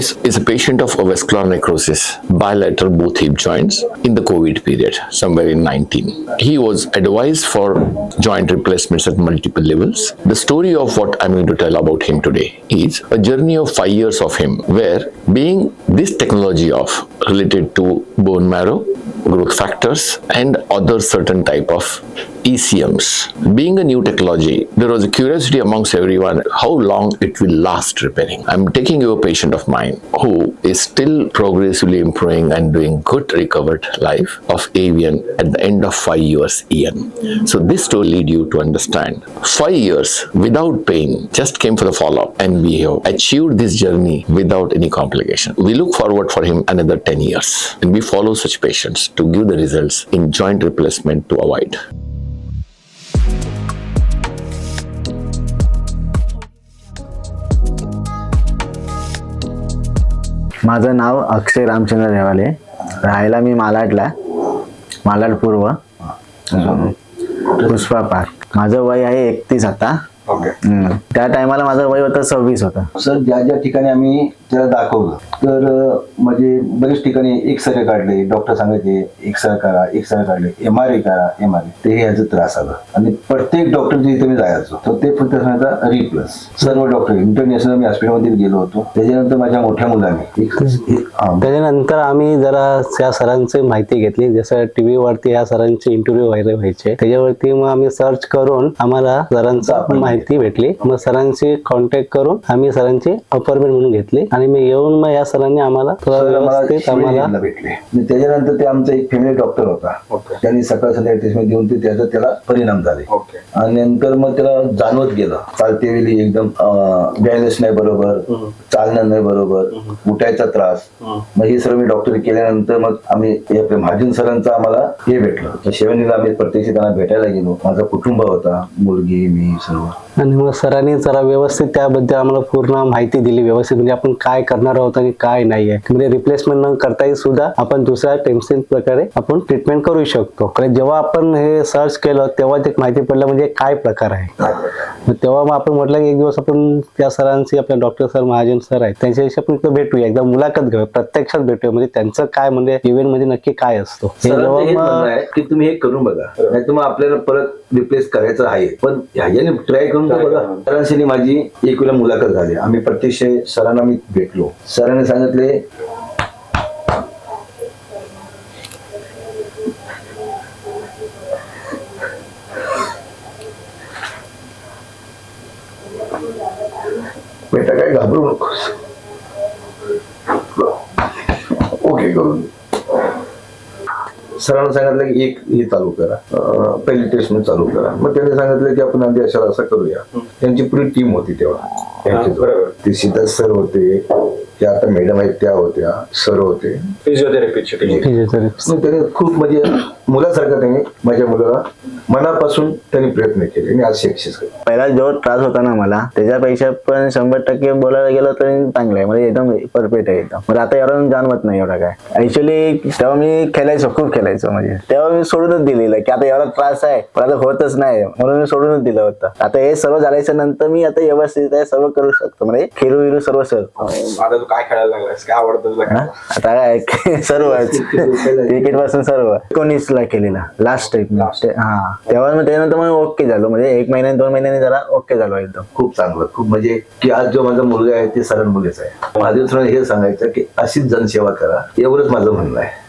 This is a patient of a vascular necrosis, bilateral both hip joints in the COVID period, somewhere in 19. He was advised for joint replacements at multiple levels. The story of what I'm going to tell about him today is a journey of five years of him, where being this technology of related to bone marrow, growth factors, and other certain type of ECMs. Being a new technology, there was a curiosity amongst everyone how long it will last repairing. I'm taking you a patient of mine who is still progressively improving and doing good recovered life of avian at the end of five years Ian. So this to lead you to understand five years without pain just came for the follow-up and we have achieved this journey without any complication. We look forward for him another 10 years and we follow such patients to give the results in joint replacement to avoid. माझं नाव अक्षय रामचंद्र देवाले राहायला मी मालाडला मालाड पूर्व Pushpa park. माझं वय आहे एकतीस आता. हम्म. त्या टायमाला माझं वय होतं सव्वीस होतं. सर ज्या ज्या ठिकाणी आम्ही त्याला दाखवलं तर अं, म्हणजे बरेच ठिकाणी एक्सरे काढले डॉक्टर सांगायचे एक्सरे करा एक्सरे काढले एम आर आय करा एम आर आय ते हे याचा त्रास आला. आणि प्रत्येक डॉक्टरच्या इथे मी जायचो. तर ते फक्त सांगायचा री प्लस सर्व डॉक्टर इंटरनॅशनल मी हॉस्पिटलमध्ये गेलो होतो. त्याच्यानंतर माझ्या मोठ्या मुलाने एक- एक- हा, त्याच्यानंतर आम्ही जरा त्या सरांची माहिती घेतली. जसं टीव्ही वरती या सरांचे इंटरव्ह्यू वगैरे व्हायचे. त्याच्यावरती मग आम्ही सर्च करून आम्हाला सरांचा माहिती भेटली मग सरांशी कॉन्टॅक्ट करून आम्ही सरांची अपॉइंटमेंट म्हणून घेतली आणि मी येऊन मग या सरांनी आम्हाला भेटले. आणि त्याच्यानंतर ते आमचा एक फॅमिली डॉक्टर होता. त्यांनी सकाळ संध्याकाळी देऊन ते त्याचा त्याला परिणाम झाले. आणि नंतर मग त्याला जाणवत गेलं. चालते वेळी एकदम बॅलन्स नाही बरोबर चालणं नाही बरोबर उठायचा त्रास. मग हे सर्व मी डॉक्टर केल्यानंतर मग आम्ही महाजन सरांचं आम्हाला हे भेटलं. तर शेवणीला आम्ही प्रत्यक्ष त्यांना भेटायला गेलो. माझा कुटुंब होता मुलगी मी सर्व. आणि मग सरांनी जरा व्यवस्थित त्याबद्दल आम्हाला पूर्ण माहिती दिली व्यवस्थित म्हणजे आपण काय करणार आहोत आणि काय नाही आहे म्हणजे रिप्लेसमेंट न करताही सुद्धा आपण दुसऱ्या टेन्शन प्रकारे आपण ट्रीटमेंट करू शकतो. कारण जेव्हा आपण हे सर्च केलं तेव्हा ते माहिती पडलं म्हणजे काय प्रकार आहे. तेव्हा मग आपण म्हटलं की एक दिवस आपण त्या सरांशी आपल्या डॉक्टर सर महाजन सर आहेत त्यांच्याशी आपण एकदा भेटूया. एकदा मुलाखत घेऊया प्रत्यक्षात भेटूया. म्हणजे त्यांचं काय म्हणजे इव्हेंटमध्ये नक्की काय असतो. हे की तुम्ही हे करून बघा. नाही मग आपल्याला परत रिप्लेस करायचं आहे. पण ह्याच्याने ट्राय करून बघा. सरांशी माझी एक वेळा मुलाखत झाली. आम्ही प्रत्यक्ष सरांना मी भेटलो. सरांनी सांगितले बेटा काय घाबरू नकोस. ओके करून सरांना सांगितलं की एक हे चालू करा. पहिली ट्रीटमेंट चालू करा. मग त्यांनी सांगितलं की आपण आधी अशा असं करूया. त्यांची पुरी टीम होती तेव्हा. ते सीता सर होते. त्या आता मॅडम आहेत त्या होत्या सर होते. फिजिओथेरपीची त्याने खूप म्हणजे मुलासारखं त्यांनी माझ्या मुलाला मनापासून त्यांनी प्रयत्न केले आणि आज सक्सेस केले पहिला जो त्रास होता ना मला त्याच्यापेक्षा पण शंभर टक्के बोलायला गेलं तरी चांगलं आहे. म्हणजे एकदम परफेक्ट आहे एकदम. म्हणजे आता एवढं जाणवत नाही एवढा काय. ऍक्च्युली तेव्हा मी खेळायचो खूप खेळायचो म्हणजे. तेव्हा मी सोडूनच दिलेलं की आता एवढा त्रास आहे पण आता होतच नाही. म्हणून मी सोडूनच दिलं होतं. आता हे सर्व झाल्याच्यानंतर मी आता व्यवस्थित आहे सर्व करू शकतो. म्हणजे खेळू विरू सर्व तू काय खेळायला लागलास काय आवडतं तुला हा? आता काय सर्व क्रिकेटपासून सर्व. एकोणीस ला केलेला लास्ट ट्रीटमेंट हा. तेव्हा मग त्यानंतर मग ओके झालो. म्हणजे एक महिन्याने दोन महिन्याने जरा ओके झालो एकदम. खूप चांगलं. खूप म्हणजे की आज जो माझा मुलगा आहे ते सरळ मुलीच आहे. महादेव सर हे सांगायचं की अशीच जनसेवा करा. एवढंच माझं म्हणणं आहे.